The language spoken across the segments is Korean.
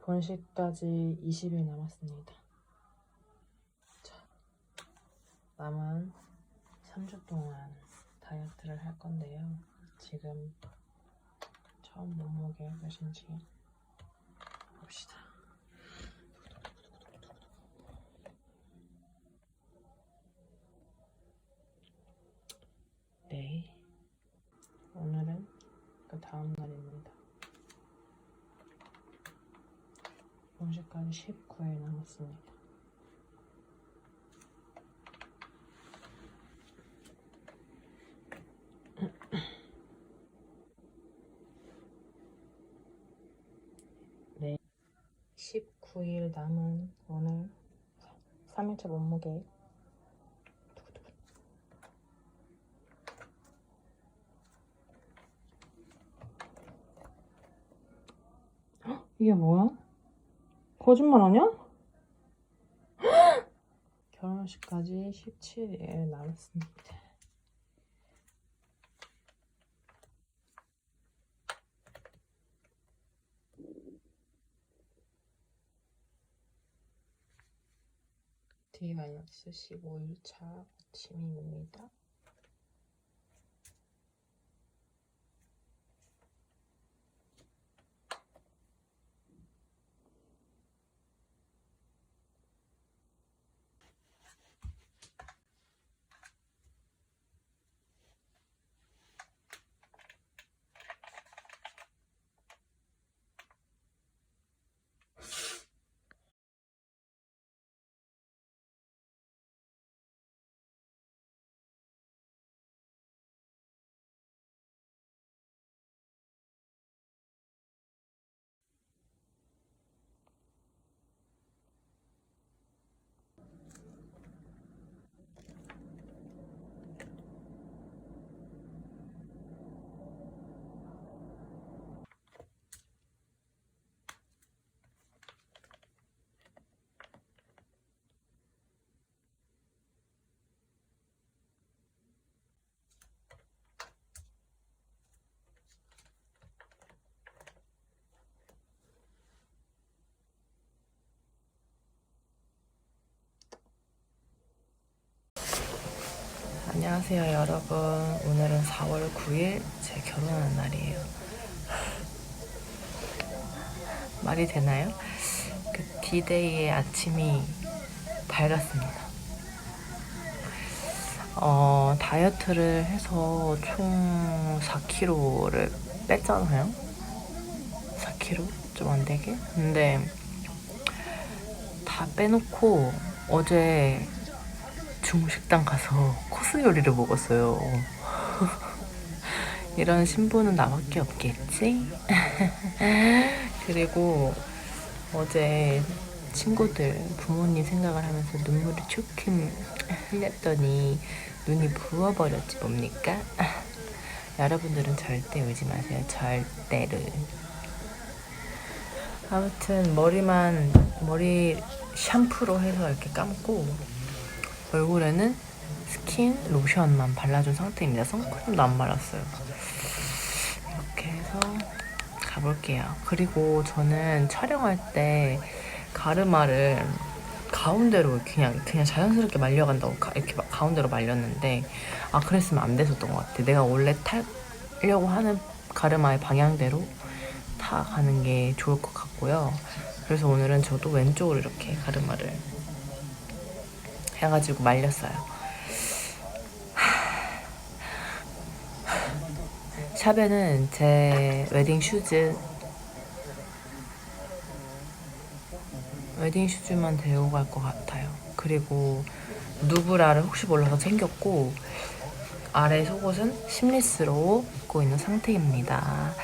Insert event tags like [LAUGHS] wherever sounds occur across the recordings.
본식까지 20일 남았습니다. 자, 남은 3주 동안 다이어트를 할 건데요. 지금 처음 몸무게 몇인지 봅시다. 네. 오늘은 그 다음 날입니다. 본식까지 19일 남았습니다. [CLEARS THROAT] 네. 19일 남은 오늘 3일차 몸무게 이게 뭐야? 거짓말 아니야? [GASPS] 결혼식까지 17일 남았습니다. D-15일차 아침입니다. 안녕하세요 여러분 오늘은 4월 9일 제 결혼한 날이에요 [LAUGHS] 말이 되나요? 그 D-Day의 아침이 밝았습니다 어, 다이어트를 해서 총 4kg를 뺐잖아요 4kg? 좀 안되게? 근데 다 빼놓고 어제 중식당 가서 코스 요리를 먹었어요. [LAUGHS] 이런 신부는 나밖에 없겠지? [LAUGHS] 그리고 어제 친구들 부모님 생각을 하면서 눈물이 조금 흘렸더니 눈이 부어버렸지 뭡니까? [LAUGHS] 여러분들은 절대 울지 마세요. 절대를. 아무튼 머리만 머리 샴푸로 해서 이렇게 감고 얼굴에는 스킨 로션만 발라준 상태입니다. 선크림도 안 발랐어요. 이렇게 해서 가볼게요. 그리고 저는 촬영할 때 가르마를 가운데로 그냥 그냥 자연스럽게 말려간다고 가, 이렇게 막 가운데로 말렸는데 아 그랬으면 안 됐었던 것 같아. 내가 원래 타려고 하는 가르마의 방향대로 타 가는 게 좋을 것 같고요. 그래서 오늘은 저도 왼쪽으로 이렇게 가르마를 해가지고 말렸어요. 샵에는 제 웨딩 슈즈 웨딩 슈즈만 데리고 갈 것 같아요. 그리고 누브라를 혹시 몰라서 챙겼고 아래 속옷은 심리스로 입고 있는 상태입니다.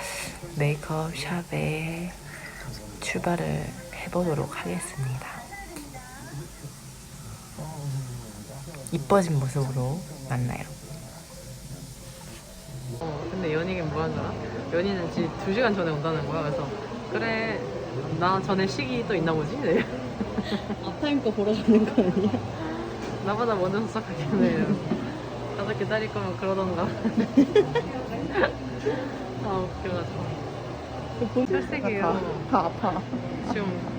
메이크업 샵에 출발을 해보도록 하겠습니다. 이뻐진 모습으로 만나요. 어, 근데 연희는 뭐 하더라? 연희는 지금 2시간 전에 온다는 거야. 그래서 그래 나 전에 식이 또 있나 보지? 네. [LAUGHS] 앞타임 거 보러 가는 거 아니야? 나보다 먼저 도착하겠네요. 가서 기다릴 거면 그러던가. [LAUGHS] 아 웃겨가지고. 그 본- 철새기예요. 다, 다 아파. 좀.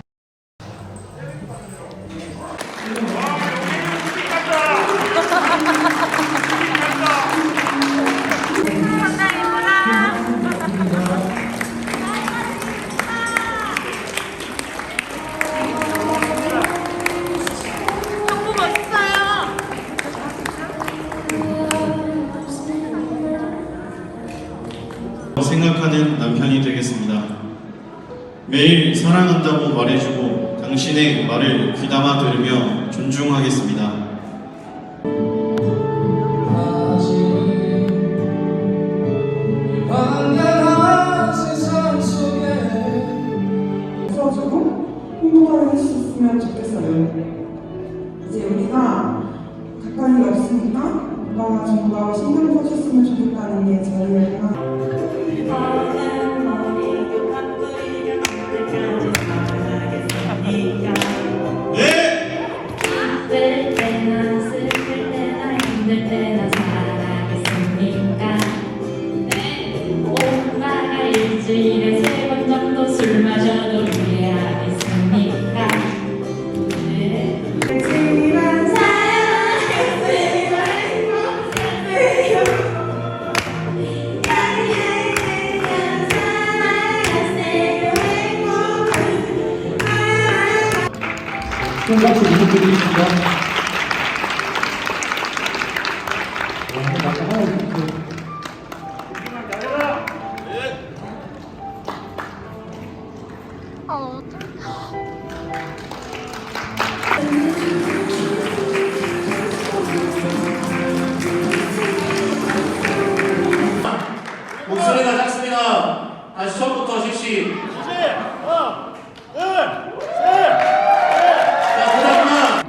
생각하는 남편이 되겠습니다. 매일 사랑한다고 말해주고 당신의 말을 귀담아 들으며 존중하겠습니다. 완전한 세상 속에 풀어주고 행복하게 할수 있으면 좋겠어요. 오빠가 일주일에 세번 정도 술 마셔도 네큰 박수 부탁드리 겠습니다. 목소리가 작습니다. 다시 처음부터 보자구나.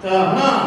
자, 하나,